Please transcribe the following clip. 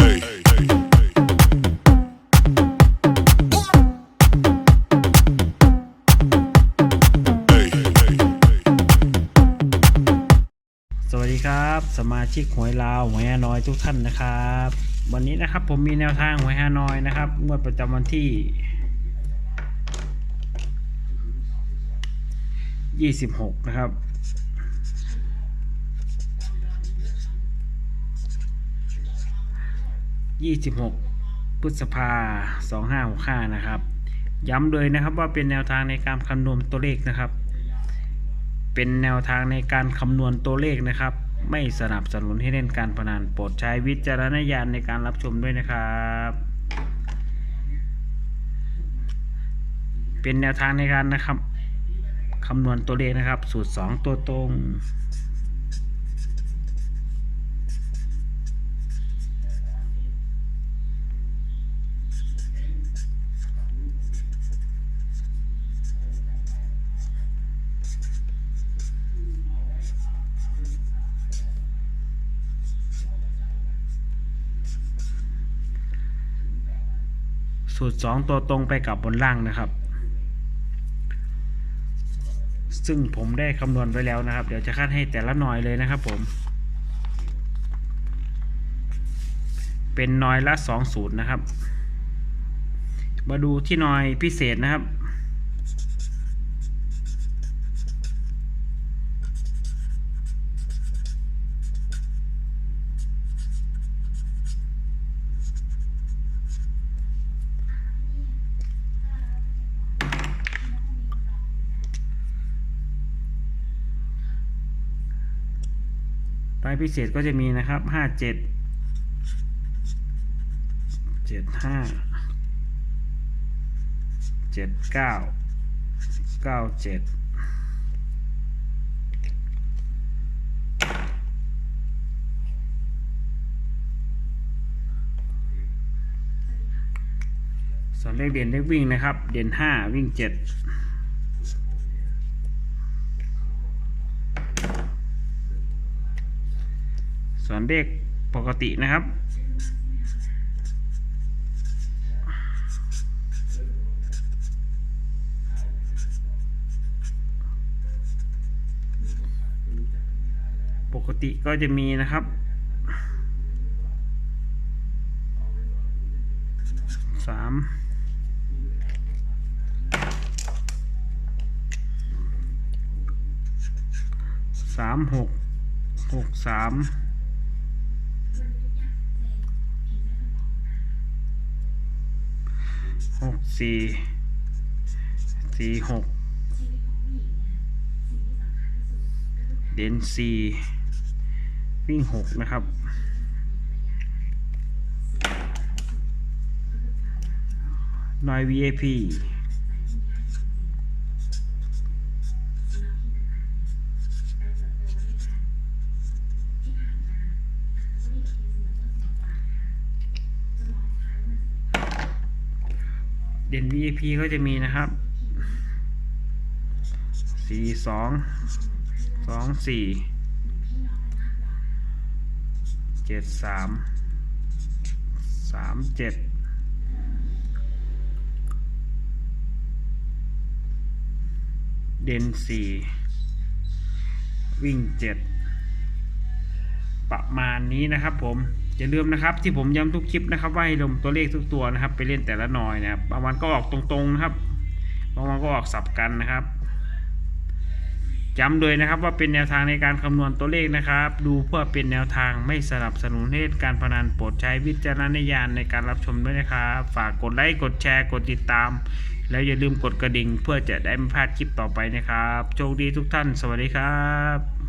สวัสดีครับ สมาชิกหวยลาวหวยฮานอยทุกท่านนะครับ วันนี้นะครับผมมีแนวทางหวยฮานอยนะครับงวดประจำวันที่ 26 นะครับ 26 พฤษภา2565 นะครับ ย้ำเลยนะครับว่าเป็นแนวทางในการคำนวณตัวเลขนะครับ เป็นแนวทางในการคำนวณตัวเลขนะครับ ไม่สนับสนุนให้เล่นการพนันโปรดใช้วิจารณญาณในการรับชมด้วยนะครับเป็นแนวทางในการนะครับคำนวณตัวเลขนะครับ สูตร 2 ตัวตรง สูตร 2 ตัวตรงไปกับบนล่างนะครับ ซึ่งผมได้คำนวณไว้แล้วนะครับ เดี๋ยวจะคัดให้แต่ละหน่อยเลยนะครับผม เป็นหน่อยละ2สูตรนะครับ มาดูที่หน่อยพิเศษนะครับ รายพิเศษก็จะมีนะครับห้าเจ็ดเจ็ดห้าเจ็ดเก้าเก้าเจ็ดส่วนเลขเด่นเลขวิ่งนะครับ เด่นห้าวิ่งเจ็ด ส่วนเลขปกตินะครับ ปกติก็จะมีนะครับสามสามหกหกสาม หกสี่สี่หกเด่นสี่วิ่งหกนะครับนอย VIP เด่น VIP ก็จะมีนะครับสี่สองสองสี่เจ็ดสามสามเจ็ดเด่นสี่วิ่งเจ็ด ประมาณนี้นะครับ ผมอย่าลืมนะครับที่ผมย้ำทุกคลิปนะครับว่าให้ลงตัวเลขทุกตัวนะครับ ไปเล่นแต่ละหน่อยนะครับบางวันก็ออกตรงๆนะครับบางวันก็ออกสับกันนะครับย้ำเลยนะครับว่าเป็นแนวทางในการคำนวณตัวเลขนะครับ ดูเพื่อเป็นแนวทางไม่สนับสนุนให้การพนันโปรดใช้วิจารณญาณในการรับชมด้วยนะครับฝากกดไลค์กดแชร์กดติดตาม แล้วอย่าลืมกดกระดิ่งเพื่อจะได้ไม่พลาดคลิปต่อไปนะครับโชคดีทุกท่าน สวัสดีครับ